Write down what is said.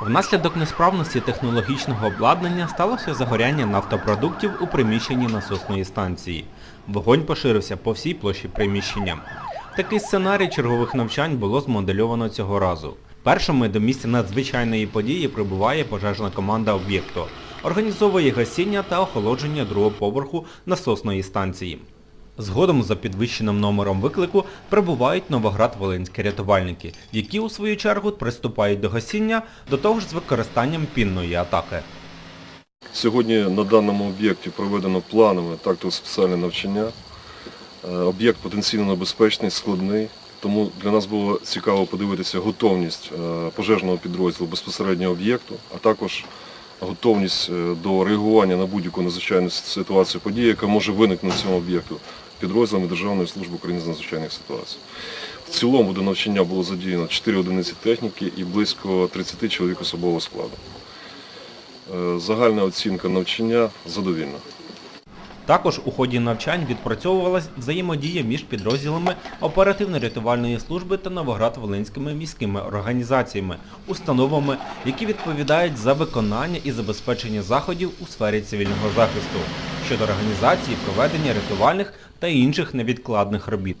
Внаслідок несправності технологічного обладнання сталося загоряння нафтопродуктів у приміщенні насосної станції. Вогонь поширився по всій площі приміщення. Такий сценарій чергових навчань було змодельовано цього разу. Першими до місця надзвичайної події прибуває пожежна команда об'єкту. Організовує гасіння та охолодження другого поверху насосної станції. Згодом за підвищеним номером виклику прибувають Новоград-Волинські рятувальники, які у свою чергу приступають до гасіння, до того ж з використанням пінної атаки. Сьогодні на даному об'єкті проведено планове тактико спеціальне навчання. Е, Об'єкт потенційно небезпечний, складний, тому для нас було цікаво подивитися готовність е, пожежного підрозділу безпосередньо об'єкту, а також готовність е, до реагування на будь-яку надзвичайну ситуацію події, яка може виникнути на цьому об'єкту підрозділами Державної служби України з надзвичайних ситуацій. В цілому до навчання було задіяно 4 одиниці техніки і близько 30 чоловік особового складу. Е, Загальна оцінка навчання задовільна. Також у ході навчань відпрацьовувалась взаємодія між підрозділами оперативно-рятувальної служби та Новоград-Волинськими міськими організаціями, установами, які відповідають за виконання і забезпечення заходів у сфері цивільного захисту щодо організації проведення рятувальних та інших невідкладних робіт.